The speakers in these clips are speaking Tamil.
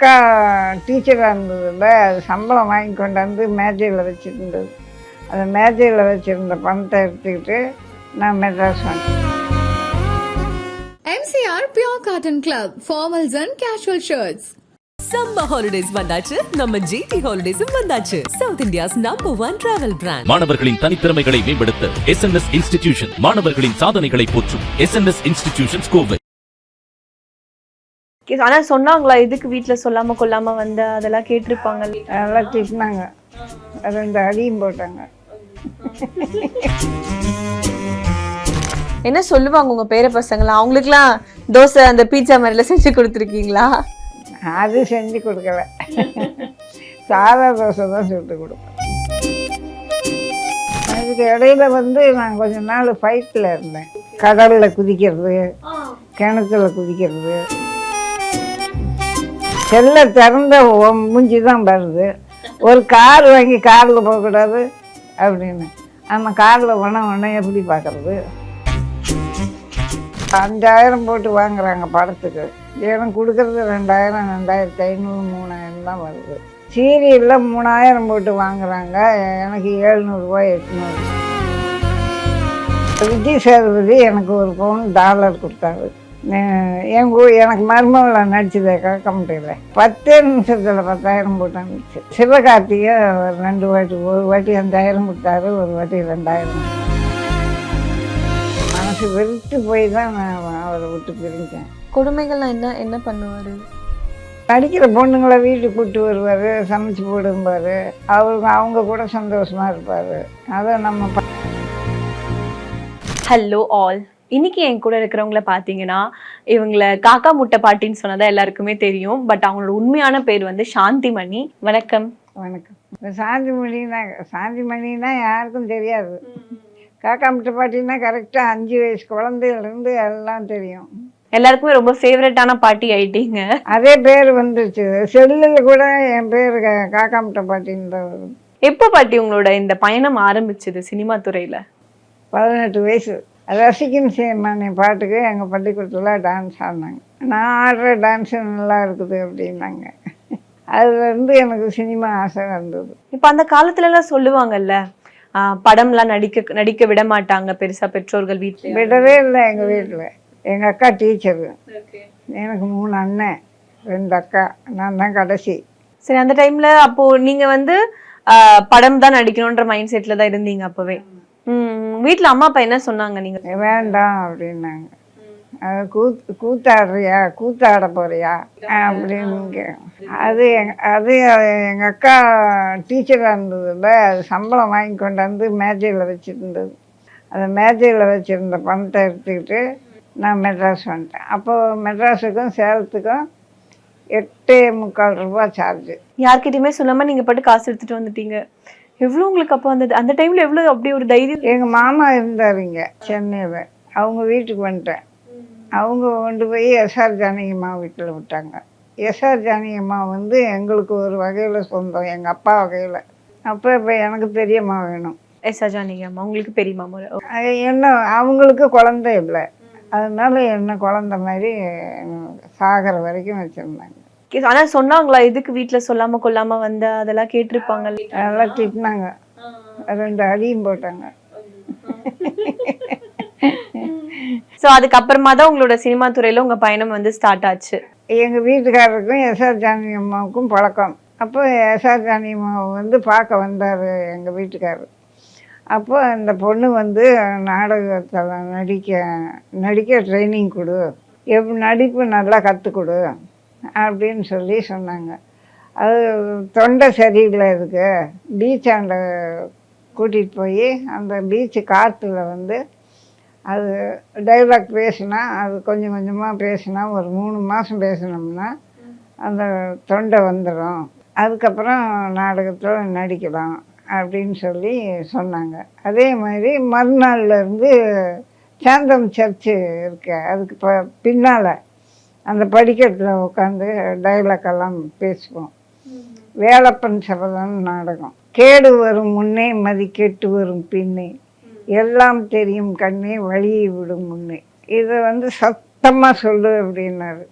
அக்கா டீச்சராக இருந்ததில்ல அது சம்பளம் வாங்கி கொண்டாந்து மேஜையில் வச்சுருந்தது. அந்த மேஜையில் வச்சுருந்த பணத்தை எடுத்துக்கிட்டு நான் Madras MCR Pure Cotton Club, formals and casual shirts. Summer holidays வந்தாச்சு நம்ம ஜிடி ஹாலிடேஸும் வந்தாச்சு. South India's number one travel brand மாணவர்களின் தனித்திறமைகளை மேம்படுத்த எஸ் இன்ஸ்டிடியூஷன் மாணவர்களின் சாதனைகளை போற்றும் எஸ் இன்ஸ்டிடியூஷன்ஸ் கோவை. Okay, ஆனா சொன்னாங்களா எதுக்கு வீட்ல சொல்லாம கொல்லாம வந்த? அதெல்லாம் கேட்டிருப்பாங்க நல்லா திட்டினாங்க. ரெண்டு அடியும் போட்டாங்க. என்ன சொல்லுவாங்க உங்க பேர பசங்களா? அவங்களுக்குலாம் தோசை அந்த பீட்சா மாதிரிலாம் செஞ்சு கொடுத்துருக்கீங்களா? அது செஞ்சு கொடுக்கல. சாதா தோசை தான் சுட்டு கொடுப்பேன். அதுக்கு இடையில வந்து நான் கொஞ்ச நாள் ஃபைட்டில் இருந்தேன். கடலில் குதிக்கிறது கிணத்துல குதிக்கிறது. செல்ல திறந்த மூஞ்சி தான் வருது. ஒரு கார் வாங்கி காரில் போகக்கூடாது அப்படின்னு. அந்த காரில் போனால் உடனே எப்படி பார்க்குறது? அஞ்சாயிரம் போட்டு வாங்குறாங்க படத்துக்கு. ஏன்னா கொடுக்குறது ரெண்டாயிரம் ரெண்டாயிரத்தி ஐநூறு மூணாயிரம் தான் வருது. சீரியலில் மூணாயிரம் போட்டு வாங்குறாங்க. எனக்கு ஏழ்நூறுபா எட்நூறு. விஜய் சேதுபதி எனக்கு ஒரு பவுன் டாலர் கொடுத்தாரு. என் கூ எனக்கு மருமகளை நடிச்சதை கேட்க முடியல. பத்தே நிமிஷத்தில் பத்தாயிரம் போட்டு அனுப்பிச்சு. சிவகார்த்திகை ஒரு ரெண்டு வாட்டி ஒரு வாட்டி அஞ்சாயிரம் கொடுத்தாரு ஒரு வாட்டி ரெண்டாயிரம். மனசு வெறுத்து போய் தான் நான் அவரை விட்டு பிரிஞ்சேன். கொடுமைகள்லாம் என்ன என்ன பண்ணுவாரு? நடிக்கிற பொண்ணுங்களை வீட்டுக்கு கூப்பிட்டு வருவார் சமைச்சு போடும்பார். அவங்க அவங்க கூட சந்தோஷமாக இருப்பார். அதை நம்ம ஹலோ ஆல் இன்னைக்கு என் கூட இருக்கிறவங்கள பார்த்தீங்கன்னா இவங்கள காக்கா முட்டை பாட்டின்னு சொன்னதா எல்லாருக்குமே தெரியும். பட் அவங்களோட உண்மையான பேர் வந்து சாந்திமணி. வணக்கம். வணக்கம். இந்த சாந்தி மணினா சாந்தி மணினா யாருக்கும் தெரியாது. காக்கா முட்டை பாட்டின்னா கரெக்டாக அஞ்சு வயசு குழந்தையிலேருந்து எல்லாம் தெரியும். எல்லாருக்குமே ரொம்ப ஃபேவரட்டான பாட்டி ஆயிட்டீங்க. அதே பேர் வந்துருச்சு. செல்லில் கூட என் பேர் காக்கா முட்டை பாட்டின்னு வரும். எப்போ பாட்டி உங்களோட இந்த பயணம் ஆரம்பிச்சது சினிமா துறையில? பதினெட்டு வயசு. ரசிக்கும் சேமானி பாட்டுக்கு எங்கள் பள்ளிக்கூடத்தில் டான்ஸ் ஆடினாங்க. நான் ஆடுற டான்ஸு நல்லா இருக்குது அப்படின்னாங்க. அதுலேருந்து எனக்கு சினிமா ஆசை வந்தது. இப்போ அந்த காலத்துல எல்லாம் சொல்லுவாங்கல்ல படம்லாம் நடிக்க நடிக்க விட மாட்டாங்க பெருசா பெற்றோர்கள் வீட்டுல விடவே இல்லை எங்கள் வீட்டில் எங்கள் அக்கா டீச்சரு எனக்கு மூணு அண்ணன் ரெண்டு அக்கா. நான் தான் கடைசி. சரி அந்த டைம்ல அப்போ நீங்க வந்து படம் தான் நடிக்கணும்ன்ற மைண்ட் செட்ல தான் இருந்தீங்க அப்பவே? ம் வீட்ல அம்மா அப்பா என்ன சொன்னாங்க நீங்க? வேண்டாம் அப்படின்னாங்க. அது கூத் கூத்தாடுறியா? கூத்தாட போறியா? அப்படின்னு அது எங்க- அது எங்கள் அக்கா டீச்சராக இருந்ததில்ல அது சம்பளம் வாங்கி கொண்டாந்து மேஜையில் வச்சுருந்தது. அந்த மேஜையில் வச்சுருந்த பணத்தை எடுத்துக்கிட்டு நான் மெட்ராஸ் வந்துட்டேன். அப்போது மெட்ராஸுக்கும் சேலத்துக்கும் எட்டே முக்கால் ரூபா சார்ஜு யார்கிட்டயுமே சொல்லாம நீங்க பாட்டு காசு எடுத்துட்டு வந்துட்டீங்க. எவ்வளவு உங்களுக்கு அப்போ அந்த அந்த டைம்ல எவ்வளவு அப்படி ஒரு தைரியம்? எங்கள் மாமா இருந்தார் இங்கே சென்னையில். அவங்க வீட்டுக்கு வந்துட்டேன். அவங்க கொண்டு போய் எஸ்ஆர் ஜானகிம்மா வீட்டில் விட்டாங்க. எஸ்ஆர் ஜானகிம்மா வந்து எங்களுக்கு ஒரு வகையில் சொந்தம் எங்கள் அப்பா வகையில். அப்போ இப்போ எனக்கு பெரியம்மா வேணும். எஸ் அஜானிங்க அம்மா உங்களுக்கு பெரியம்மா என்ன அவங்களுக்கு குழந்தை இல்லை. அதனால என்ன குழந்த மாதிரி சாகிற வரைக்கும் வச்சுருந்தாங்க. Okay, ஆனா சொன்னாங்களா எதுக்கு வீட்ல சொல்லாம கொல்லாம வந்த? அதெல்லாம் கேட்டிருப்பாங்க நல்லா திட்டினாங்க. ரெண்டு அடியும் போட்டாங்க. சோ அதுக்கப்புறமா தான் உங்களோட சினிமா துறையில உங்க பயணம் வந்து ஸ்டார்ட் ஆச்சு. எங்கள் வீட்டுக்காரருக்கும் எஸ்ஆர் ஜானகி அம்மாவுக்கும் பழக்கம். அப்போ எஸ்ஆர் ஜானகி அம்மாவை வந்து பார்க்க வந்தார் எங்கள் வீட்டுக்காரர். அப்போ அந்த பொண்ணு வந்து நாடகத்தில் நடிக்க நடிக்க ட்ரைனிங் கொடு. எப் நடிப்பு நல்லா கற்றுக் கொடு அப்படின்னு சொல்லி சொன்னாங்க. அது தொண்டை சரியில்லை இருக்கு பீச்சாண்ட கூட்டிகிட்டு போய் அந்த பீச்சு காற்றுல வந்து அது டைலாக் பேசினா அது கொஞ்சம் கொஞ்சமாக பேசினா ஒரு மூணு மாதம் பேசினோம்னா அந்த தொண்டை வந்துடும் அதுக்கப்புறம் நாடகத்தில் நடிக்கலாம் அப்படின்னு சொல்லி சொன்னாங்க. அதே மாதிரி மறுநாள்லேருந்து சாந்தம் சர்ச்சு இருக்கு. அதுக்கு ப பின்னால் அந்த படிக்கட்டில் உட்காந்து டைலாக் எல்லாம் பேசுவோம். வேலப்பன் சபதம் நாடகம். கேடு வரும் முன்னே மதி கெட்டு வரும் பின்னே. எல்லாம் தெரியும் கண்ணே வழியை விடும் முன்னே. இதை வந்து சத்தமாக சொல்லு அப்படின்னாரு.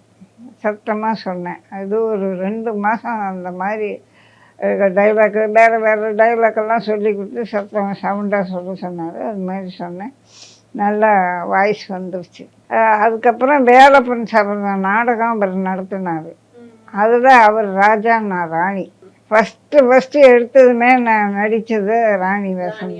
சத்தமாக சொன்னேன். அது ஒரு ரெண்டு மாதம் அந்த மாதிரி டைலாக்கு வேறு வேறு டைலாக்கெல்லாம் சொல்லி கொடுத்து சத்தமாக சவுண்டாக சொல்ல சொன்னார். அது மாதிரி சொன்னேன். நல்லா வாய்ஸ் வந்துருச்சு. அதுக்கப்புறம் வேலப்பன் சபதம் நாடகம் அவர் நடத்தினார் அதில் அவர் ராஜா நான் ராணி. ஃபஸ்ட்டு ஃபஸ்ட்டு எடுத்ததுமே நான் நடித்தது ராணி வேஷம்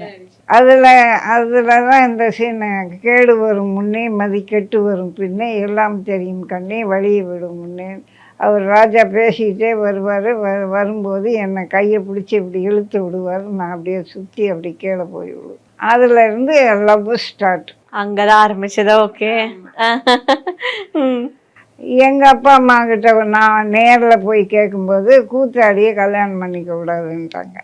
அதில் அதில் தான் இந்த சீனை கேடு வரும் முன்னே மதி கெட்டு வரும் பின்னே எல்லாம் தெரியும் கண்ணே வழியை விடும் முன்னே. அவர் ராஜா பேசிக்கிட்டே வருவார் வ வரும்போது என்னை கையை பிடிச்சி இப்படி இழுத்து விடுவார். நான் அப்படியே சுற்றி அப்படி கீழே போய் விடுவேன் அதுல இருந்து லவ் ஸ்டார்ட் அங்கதான் ஆரம்பிச்சதா? ஓகே எங்கள் அப்பா அம்மா கிட்ட நான் நேரில் போய் கேட்கும்போது கூத்தாடியே கல்யாணம் பண்ணிக்க கூடாதுன்ட்டாங்க.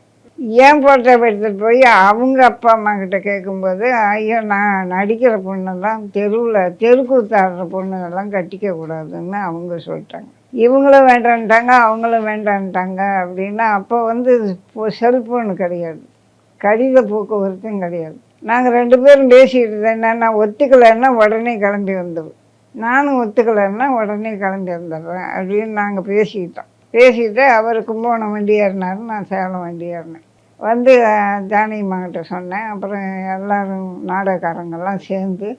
ஏன் போட்டோ எடுத்துட்டு போய் அவங்க அப்பா அம்மா கிட்ட கேட்கும்போது ஐயோ நான் நடிக்கிற பொண்ணெல்லாம் தெருவில் தெருக்கூத்தாடுற பொண்ணுங்கெல்லாம் கட்டிக்க கூடாதுன்னு அவங்க சொல்லிட்டாங்க. இவங்களும் வேண்டான்ட்டாங்க அவங்களும் வேண்டான்ட்டாங்க. அப்படின்னா அப்போ வந்து செல்ஃபோனு கிடையாது. கடித போக்குவரத்தும் கிடையாது. நாங்கள் ரெண்டு பேரும் பேசிக்கிட்டு இருந்தேன் நான் ஒத்துக்கலைன்னா உடனே கிளம்பி வந்துடும் நானும் ஒத்துக்கலைன்னா உடனே கிளம்பி வந்துடுறேன் அப்படின்னு நாங்கள் பேசிக்கிட்டோம். பேசிக்கிட்டு அவர் கும்பகோணம் வண்டி ஏறினார் நான் சேலம் வண்டி ஏறினேன். வந்து ஜானகிமாங்கிட்ட சொன்னேன். அப்புறம் எல்லாரும் நாடகக்காரங்கெல்லாம் சேர்ந்து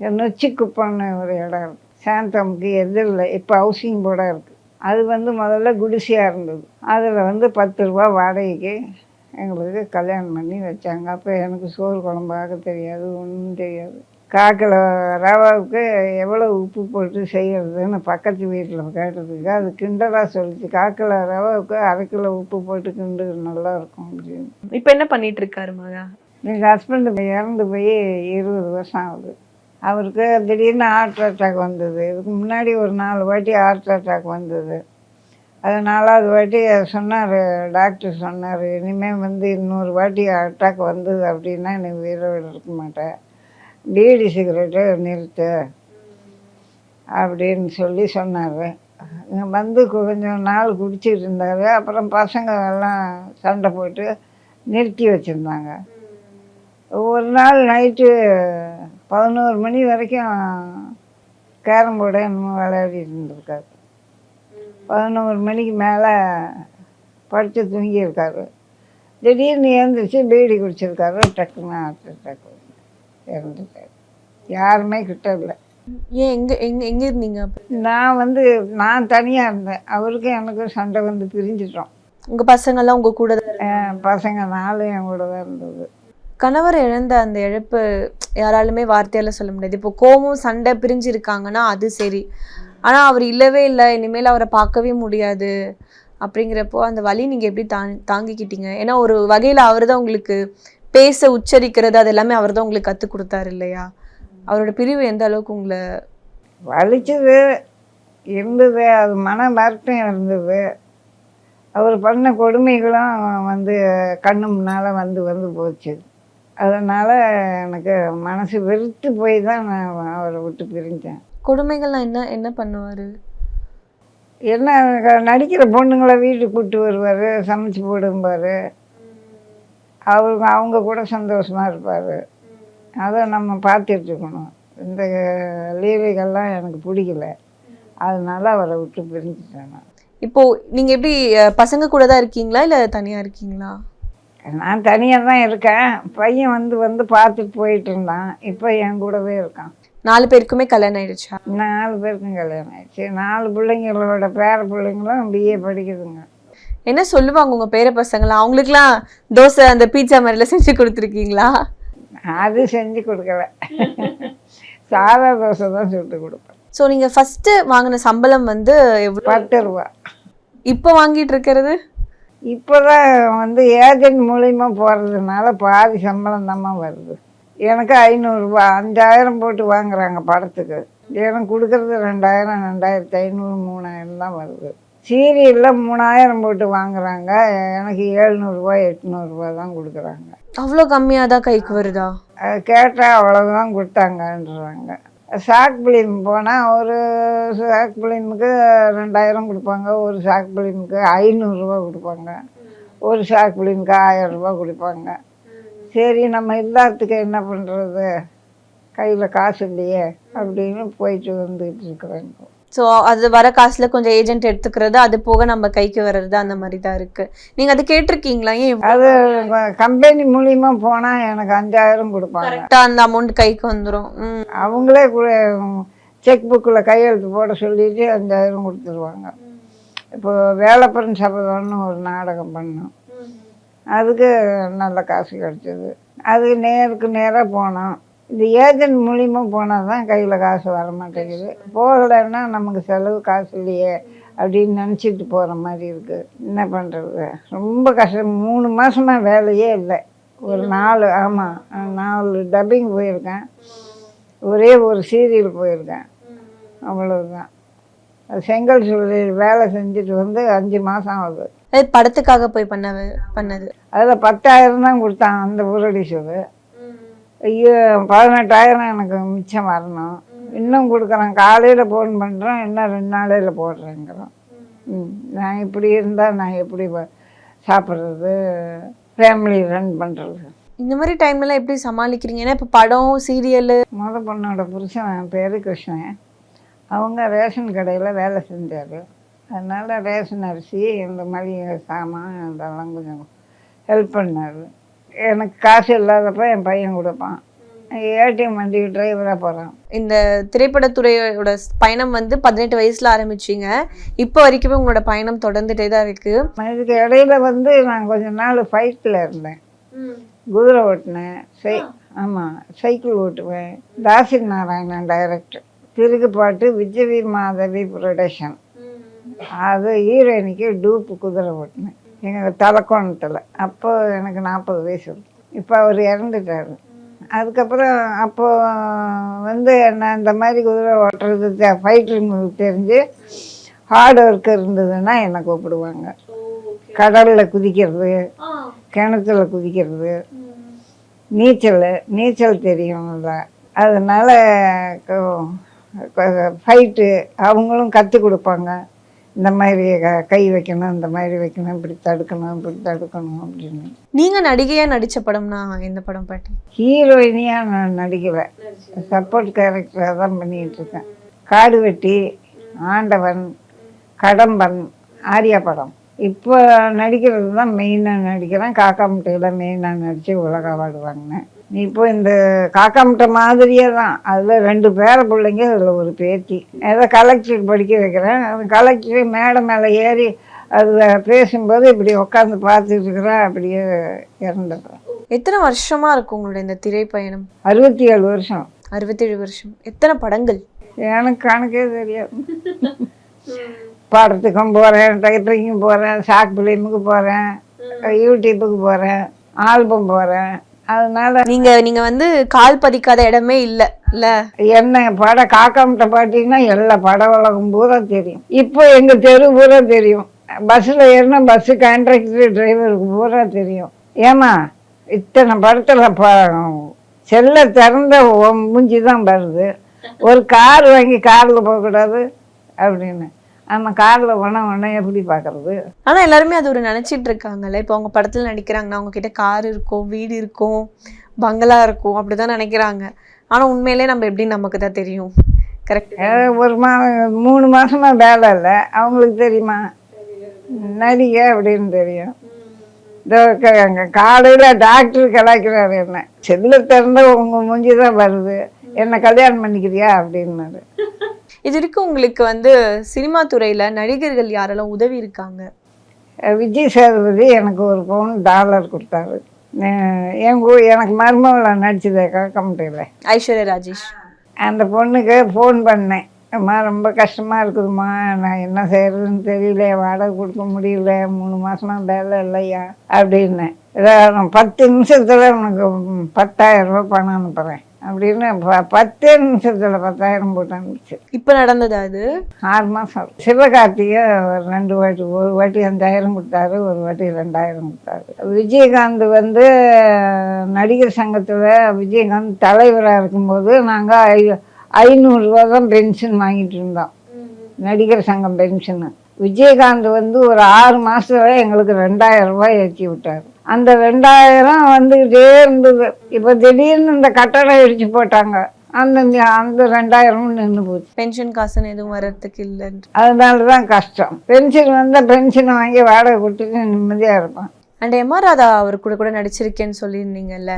நொச்சி குப்பம்னு ஒரு இடம் இருக்குது சாந்தமுக்கு எதிரில் இப்போ ஹவுசிங் போர்டாக இருக்குது அது வந்து முதல்ல குடிசையாக இருந்தது. அதில் வந்து பத்து ரூபா வாடகைக்கு எங்களுக்கு கல்யாணம் பண்ணி வச்சாங்க. அப்போ எனக்கு சோறு குழம்பாக தெரியாது ஒன்றும் தெரியாது. காக்கில் ரவாவுக்கு எவ்வளோ உப்பு போட்டு செய்யறதுன்னு பக்கத்து வீட்டில் கேட்டதுக்கு அது கிண்டலாக சொல்லிச்சு. காக்கில் ரவாவுக்கு அரை கிலோ உப்பு போட்டு கிண்டு நல்லா இருக்கும் அப்படின்னு. இப்ப என்ன பண்ணிட்டு இருக்காரு மகா? எங்கள் ஹஸ்பண்டு இறந்து போய் இருபது வருஷம் ஆகுது. அவருக்கு திடீர்னு ஹார்ட் அட்டாக் வந்தது. இதுக்கு முன்னாடி ஒரு நாலு வாட்டி ஹார்ட் அட்டாக் வந்தது. அது நாலாவது வாட்டி சொன்னார் டாக்டர் சொன்னார் இனிமேல் வந்து இன்னொரு வாட்டி அட்டாக் வந்தது அப்படின்னா நீ உயிரோடு இருக்க மாட்டேன் பீடி சிகரெட்டு நிறுத்து அப்படின்னு சொல்லி சொன்னார். இங்கே வந்து கொஞ்சம் நாள் குடிச்சிட்டு இருந்தார். அப்புறம் பசங்க எல்லாம் சண்டை போட்டு நிறுத்தி வச்சுருந்தாங்க. ஒரு நாள் நைட்டு பதினோரு மணி வரைக்கும் கேரம் போர்டு என்னமோ விளையாடிட்டு இருந்திருக்காரு. பதினோரு மணிக்கு மேலே படுத்து தூங்கியிருக்காரு. திடீர்னு எழுந்திரிச்சு பீடி குடிச்சிருக்காரு. டக்குன்னு ஹார்ட் அட்டாக் இறந்துட்டார். யாருமே கிட்ட இல்லை. ஏன் எங்க எங்க எங்க இருந்தீங்க? நான் வந்து நான் தனியாக இருந்தேன். அவருக்கும் எனக்கும் சண்டை வந்து பிரிஞ்சிட்டோம். உங்க பசங்க எல்லாம் உங்க கூட பசங்க நாலு என் கூட தான் இருந்தது. கணவர் இழந்த அந்த இழப்பு யாராலுமே வார்த்தையால சொல்ல முடியாது. இப்போ கோவம் சண்டை பிரிஞ்சு இருக்காங்கன்னா அது சரி. ஆனால் அவர் இல்லவே இல்லை இனிமேல் அவரை பார்க்கவே முடியாது. அப்படிங்கிறப்போ அந்த வலி நீங்கள் எப்படி தாங் தாங்கிக்கிட்டீங்க? ஏன்னா ஒரு வகையில் அவர் தான் உங்களுக்கு பேச உச்சரிக்கிறது அது எல்லாமே அவர் தான் உங்களுக்கு கற்றுக் கொடுத்தாரு இல்லையா? அவரோட பிரிவு எந்த அளவுக்கு உங்களை வலிச்சது இருந்தது அது மன வருத்தம் இருந்தது. அவர் பண்ண கொடுமைகளும் வந்து கண்ணு முன்னால் வந்து வந்து போச்சு. அதனால் எனக்கு மனசு வெறுத்து போய் தான் நான் அவரை விட்டு பிரிஞ்சேன். கொடுமைகள்லாம் என்ன என்ன பண்ணுவாரு? என்ன நடிக்கிற பொண்ணுங்களை வீட்டுக்கு கூப்பிட்டு வருவார் சமைச்சு போடும்பார். அவங்க அவங்க கூட சந்தோஷமாக இருப்பார். அதை நம்ம பார்த்துட்டு இருக்கணும். இந்த லீலைகள்லாம் எனக்கு பிடிக்கல. அதனால அவரை விட்டு பிரிஞ்சுட்டேன் நான். இப்போ நீங்க எப்படி பசங்க கூட தான் இருக்கீங்களா இல்ல தனியா இருக்கீங்களா? நான் தனியாக தான் இருக்கேன். பையன் வந்து வந்து பார்த்துட்டு போயிட்டு இருந்தான். இப்போ என் கூடவே இருக்கான். நாலு பேருக்குமே கல்யாணம் ஆயிடுச்சா? நாலு பேருக்கும் கல்யாணம் ஆயிடுச்சு. நாலு பிள்ளைங்களோட பேர பிள்ளைங்களும் பிஏ படிக்குதுங்க. என்ன சொல்லுவாங்க உங்க பேர பசங்களாம் அவங்களுக்குலாம் தோசை அந்த பீட்சா மாதிரிலாம் செஞ்சு கொடுத்துருக்கீங்களா? அது செஞ்சு கொடுக்கல. சாதா தோசை தான் சுட்டு கொடுப்பேன். ஸோ நீங்க ஃபர்ஸ்ட் வாங்கின சம்பளம் வந்து எவ்வளோ? பத்து ரூபா. இப்போ வாங்கிட்டு இருக்கிறது? இப்போ தான் வந்து ஏஜென்ட் மூலிமா போகிறதுனால பாதி சம்பளம் தாம்மா வருது. எனக்கு ஐநூறுரூவா அஞ்சாயிரம் போட்டு வாங்குறாங்க படத்துக்கு. எனக்கு கொடுக்குறது ரெண்டாயிரம் ரெண்டாயிரத்தி ஐநூறு மூணாயிரம் தான் வருது. சீரியலில் மூணாயிரம் போட்டு வாங்குறாங்க. எனக்கு ஏழ்நூறுரூவா எட்நூறுரூவா தான் கொடுக்குறாங்க. அவ்வளோ கம்மியாக தான் கைக்கு வருதா? கேட்டால் அவ்வளோதான் கொடுத்தாங்கன்றாங்க. ஷாக் பிலிம் போனால் ஒரு ஷாக் பிலிமுக்கு ரெண்டாயிரம் கொடுப்பாங்க ஒரு ஷாக் பிலிமுக்கு ஐநூறுரூவா கொடுப்பாங்க ஒரு ஷாக் பிலிமுக்கு ஆயிரம் ரூபாய் கொடுப்பாங்க. சரி நம்ம இல்லாததுக்கு என்ன பண்ணுறது கையில் காசு இல்லையே அப்படின்னு போயிட்டு வந்துட்டு இருக்கிறேன் ஸோ அது வர காசுல கொஞ்சம் ஏஜென்ட் எடுத்துக்கிறது அது போக நம்ம கைக்கு வர்றது அந்த மாதிரி தான் இருக்கு. நீங்க அது கேட்டிருக்கீங்களா? ஏன் அது கம்பெனி மூலியமா போனா எனக்கு அஞ்சாயிரம் கொடுப்பாங்க. கரெக்டா அந்த அமௌண்ட் கைக்கு வந்துரும். ம். அவங்களே செக் புக்கில் கையெழுத்து போட சொல்லிட்டு அஞ்சாயிரம் கொடுத்துருவாங்க. இப்போ வேலைப்பரன் சபதம்னு ஒரு நாடகம் பண்ணோம். அதுக்கு நல்ல காசு கிடச்சிது. அது நேருக்கு நேராக போனோம் இந்த ஏஜென்ட் மூலியமாக போனால் தான் கையில் காசு வர மாட்டேங்குது. போகலைன்னா நமக்கு செலவு காசு இல்லையே அப்படின்னு நினச்சிட்டு போகிற மாதிரி இருக்குது என்ன பண்ணுறது ரொம்ப கஷ்டம். மூணு மாதமாக வேலையே இல்லை. ஒரு நாலு ஆமாம் நாலு டப்பிங் போயிருக்கேன். ஒரே ஒரு சீரியல் போயிருக்கேன். அவ்வளவுதான். செங்கல் சூழல் வேலை செஞ்சுட்டு வந்து அஞ்சு மாதம் ஆகுது. அது படத்துக்காக போய் பண்ண பண்ணது. அதில் பத்தாயிரம் தான் கொடுத்தாங்க அந்த ஊரடி ஷோவு ஐயோ பதினெட்டாயிரம் எனக்கு மிச்சம் வரணும். இன்னும் கொடுக்குறேன். காலையில் ஃபோன் பண்ணுறேன் இன்னும் ரெண்டு நாளையில் போடுறேங்கிறோம் நான் இப்படி இருந்தால் நான் எப்படி சாப்பிட்றது? ஃபேமிலி ரன் பண்ணுறது இந்த மாதிரி டைம்ல எப்படி சமாளிக்கிறீங்க? ஏன்னா இப்போ படம் சீரியலு முத பொண்ணோட புருஷன் பேர் கிருஷ்ணன். அவங்க ரேஷன் கடையில் வேலை செஞ்சார். அதனால் ரேஷன் அரிசி இந்த மளிகை சாமான் இதெல்லாம் கொஞ்சம் ஹெல்ப் பண்ணார். எனக்கு காசு இல்லாதப்ப என் பையன் கொடுப்பான். ஏடிஎம் வண்டிக்கு டிரைவராக போகிறான் இந்த திரைப்படத்துறையோட பயணம் வந்து பதினெட்டு வயசுல ஆரம்பிச்சீங்க. இப்போ வரைக்குமே உங்களோட பயணம் தொடர்ந்துட்டே தான் இருக்கு. இதுக்கு இடையில வந்து நான் கொஞ்ச நாள் ஃபைட்டில் இருந்தேன். குதிரை ஓட்டினேன். சை ஆமாம் சைக்கிள் ஓட்டுவேன். தாசி நாராயணன் டைரக்டர் திருக்கு பாட்டு விஜயவி மாதவி ப்ரொடக்ஷன் அது ஈரணிக்கு டூப்பு குதிரை ஓட்டினேன். எங்கள் தலைக்கோணத்தில் அப்போ எனக்கு நாற்பது வயசு இப்போ அவர் இறந்துட்டார். அதுக்கப்புறம் அப்போது வந்து நான் இந்த மாதிரி குதிரை ஓட்டுறது ஃபைட்டிங் தெரிஞ்சு ஹார்ட் ஒர்க் இருந்ததுன்னா என்னை கூப்பிடுவாங்க. கடலில் குதிக்கிறது கிணத்துல குதிக்கிறது நீச்சல் நீச்சல் தெரியும்ல. அதனால ஃபைட்டு அவங்களும் கற்றுக் கொடுப்பாங்க. இந்த மாதிரி க- வைக்கணும் இந்த மாதிரி வைக்கணும் இப்படி தடுக்கணும் இப்படி தடுக்கணும் அப்படின்னு. நீங்க நடிகையா நடிச்ச படம்னா எந்த படம் பாட்டி? ஹீரோயினியாக நான் நடிக்கலை. சப்போர்ட் கேரக்டராக தான் பண்ணிகிட்டு இருக்கேன். காடு வெட்டி ஆண்டவன் கடம்பன் ஆரியா படம். இப்போ நடிக்கிறது தான் மெயினாக நடிக்கிறேன். காக்கா முட்டையில் மெயினாக நடித்து உலக அவார்டு வாங்கினேன். இப்போ இந்த காக்கா முட்டை மாதிரியே தான். அதில் ரெண்டு பேர பிள்ளைங்க அதில் ஒரு பேத்தி. ஏதோ கலெக்டருக்கு படிக்க வைக்கிறேன். அந்த கலெக்டர் மேடை மேலே ஏறி அது பேசும்போது இப்படி உட்காந்து பார்த்துட்டு இருக்கிறேன் அப்படியே இறந்துடுறேன் எத்தனை வருஷமா இருக்கு உங்களோட இந்த திரைப்பயணம்? அறுபத்தி ஏழு வருஷம். அறுபத்தேழு வருஷம். எத்தனை படங்கள்? எனக்கு கணக்கே தெரியாது. பாடத்துக்கும் போகிறேன் டைப்பிங்கும் போகிறேன் ஷார்ட் ஃபிலிமுக்கு போகிறேன் யூடியூப்புக்கு போகிறேன் ஆல்பம் போகிறேன் அதனால நீங்க நீங்க வந்து கால் பதிக்காத இடமே இல்ல இல்ல? என்ன பட காக்காமட்ட பாட்டிங்கன்னா எல்லா பட உலகம் பூரா தெரியும். இப்போ எங்கள் தெரு பூரா தெரியும். பஸ்ஸில் ஏறினா பஸ்ஸு கான்ட்ராக்டர் டிரைவருக்கு பூரா தெரியும். ஏமா இத்தனை படத்தில் ப செல்லை திறந்த மூஞ்சி தான் வருது. ஒரு கார் வாங்கி காரில் போகக்கூடாது அப்படின்னு. ஆமாம் காரில் போனால் உடனே எப்படி பார்க்கறது ஆனா எல்லாருமே அது ஒரு நினைச்சிட்டு இருக்காங்கல்ல. இப்போ அவங்க படத்துல நடிக்கிறாங்கன்னா அவங்க கிட்ட கார் இருக்கும் வீடு இருக்கும் பங்களா இருக்கும் அப்படிதான் நினைக்கிறாங்க. ஆனா உண்மையிலே நம்ம எப்படி நமக்கு தான்? தெரியும் கரெக்ட் ஒரு மா மூணு மாசமா வேலை இல்லை. அவங்களுக்கு தெரியுமா? நடிகை அப்படின்னு தெரியும். இதோ காலையில் டாக்டர் கலாய்க்கிறாரு என்ன. செல்ல திறந்த உங்கள் மூஞ்சி தான் வருது. என்ன கல்யாணம் பண்ணிக்கிறியா? அப்படின்னாரு. இது வரைக்கும் உங்களுக்கு வந்து சினிமா துறையில நடிகர்கள் யாரெல்லாம் உதவி இருக்காங்க? விஜய் சேதுபதி எனக்கு ஒரு பவுன் டாலர் கொடுத்தாரு. அஹ் என் கூ எனக்கு மருமகளை நடிச்சது கம்பெனியில் ஐஸ்வர்யா ராஜேஷ். அந்த பொண்ணுக்கு ஃபோன் பண்ணேன். அம்மா ரொம்ப கஷ்டமாக இருக்குதும்மா. நான் என்ன செய்யறதுன்னு தெரியல. வாடகை கொடுக்க முடியல. மூணு மாசமா வேலை இல்லையா? அப்படின்னேன். நான் பத்து நிமிஷத்தில் உனக்கு பத்தாயிரம் ரூபாய் பணம் அனுப்புகிறேன் அப்படின்னு ப- பத்தே நிமிஷத்தில் பத்தாயிரம் போட்டு அனுப்பிச்சு. இப்ப நடந்தது அது? ஆறு மாதம் சிவகார்த்திகை ஒரு ரெண்டு வாட்டி ஒரு வாட்டி அஞ்சாயிரம் கொடுத்தாரு ஒரு வாட்டி ரெண்டாயிரம் கொடுத்தாரு. விஜயகாந்த் வந்து நடிகர் சங்கத்தில் விஜயகாந்த் தலைவராக இருக்கும்போது நாங்கள் ஐ ஐநூறுரூவா தான் பென்ஷன் வாங்கிட்டு இருந்தோம். நடிகர் சங்கம் பென்ஷனு விஜயகாந்த் வந்து ஒரு ஆறு மாசத்துல எங்களுக்கு ரெண்டாயிரம் ரூபாய் ஏற்றி விட்டார். அந்த ரெண்டாயிரம் வந்துக்கிட்டே இருந்தது. இப்போ திடீர்னு இந்த கட்டடம் இடிச்சு போட்டாங்க. அந்த அந்த ரெண்டாயிரமும் நின்று போச்சு. பென்ஷன் காசுன்னு எதுவும் வர்றதுக்கு இல்லைன்ற. அதனால தான் கஷ்டம். பென்ஷன் வந்தால் பென்ஷனை வாங்கி வாடகை கொடுத்துட்டு நிம்மதியாக இருப்பேன் அண்ட் எம் ஆர் ராதா அவர் கூட கூட நடிச்சிருக்கேன்னு சொல்லியிருந்தீங்கல்ல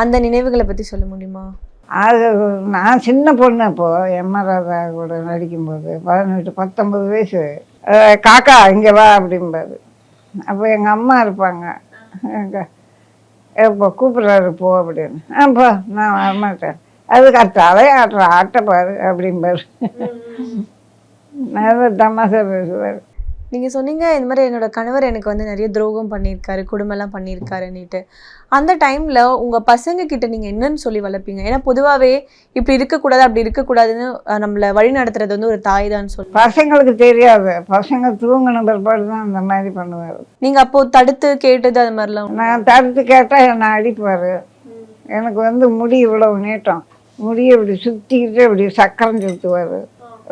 அந்த நினைவுகளை பற்றி சொல்ல முடியுமா? அது நான் சின்ன பொண்ணு அப்போது எம்ஆர் ராதா கூட நடிக்கும்போது பதினெட்டு பத்தொம்பது வயசு. காக்கா இங்கே வா அப்படிம்பாரு. அப்போ எங்கள் அம்மா இருப்பாங்க. எங்க இப்போ கூப்பிட்றாரு போ அப்படின்னு. ஆப்பா நான் வரமாட்டேன். அதுக்கு தலையை ஆட்டுற ஆட்டை பாரு அப்படிம்பாரு. நான் தமாசா பேசுவார் நீங்கள் சொன்னீங்க இந்த மாதிரி என்னோட கணவர் எனக்கு வந்து நிறைய துரோகம் பண்ணியிருக்காரு குடும்பம்லாம் பண்ணியிருக்காருன்னுட்டு. அந்த டைமில் உங்கள் பசங்க கிட்ட நீங்கள் என்னன்னு சொல்லி வளர்ப்பீங்க? ஏன்னா பொதுவாகவே இப்படி இருக்கக்கூடாது அப்படி இருக்கக்கூடாதுன்னு நம்மளை வழி நடத்துறது வந்து ஒரு தாய் தான் சொல்லி பசங்களுக்கு தெரியாது. பசங்க தூங்கின பிற்பாடு தான் அந்த மாதிரி பண்ணுவார். நீங்கள் அப்போது தடுத்து கேட்டது அது மாதிரிலாம் நான் தடுத்து கேட்டால் என்னை அடிப்பார். எனக்கு வந்து முடி இவ்வளவு நீட்டம். முடியை இப்படி சுற்றிக்கிட்டு இப்படி சக்கரம் சுற்றுவார்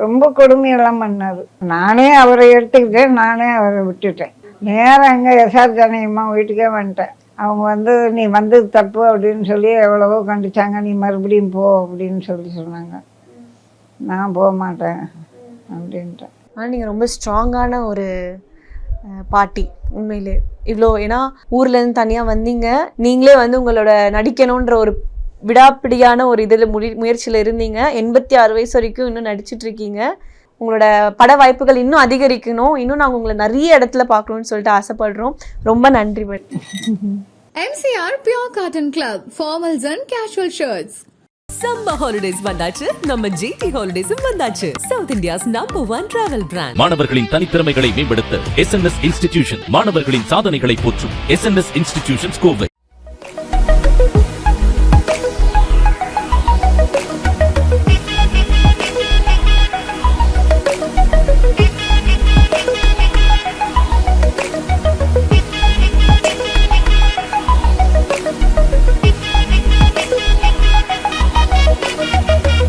ரொம்ப கொடுமையெல்லாம் பண்ணார். நானே அவரை எடுத்துக்கிட்டேன் நானே அவரை விட்டுட்டேன். நேராக அங்கே எஸ்ஆர் ஜானகியம்மா வீட்டுக்கே வந்துட்டேன். அவங்க வந்து நீ வந்தது தப்பு அப்படின்னு சொல்லி எவ்வளவோ கண்டிச்சாங்க. நீ மறுபடியும் போ அப்படின்னு சொல்லி சொன்னாங்க. நான் போக மாட்டேன் அப்படின்ட்டேன். ஆனால் நீங்கள் ரொம்ப ஸ்ட்ராங்கான ஒரு பாட்டி உண்மையிலே. இவ்வளோ ஏன்னா ஊர்லேருந்து தனியாக வந்தீங்க. நீங்களே வந்து உங்களோட நடிக்கணுன்ற ஒரு விடாப்பிடியான ஒரு இதில் முடி முயற்சியில் இருந்தீங்க. எண்பத்தி ஆறு வயசு வரைக்கும் இன்னும் நடிச்சிட்டு இருக்கீங்க உங்களோட பட வாய்ப்புகள் இன்னும் அதிகரிக்கணும். இன்னும் நாங்கள் உங்களை நிறைய இடத்துல பார்க்கணும்னு சொல்லிட்டு ஆசைப்படுறோம். ரொம்ப நன்றி MCR Pure Cotton Club, formals and casual shirts. Summer holidays வந்தாச்சு. நம்ம ஜிடி ஹாலிடேஸும் வந்தாச்சு. South India's number one travel brand மாணவர்களின் தனித்திறமைகளை மேம்படுத்த எஸ் என் எஸ் இன்ஸ்டிடியூஷன் மாணவர்களின் சாதனைகளை போற்றும் S N S institution Kovai.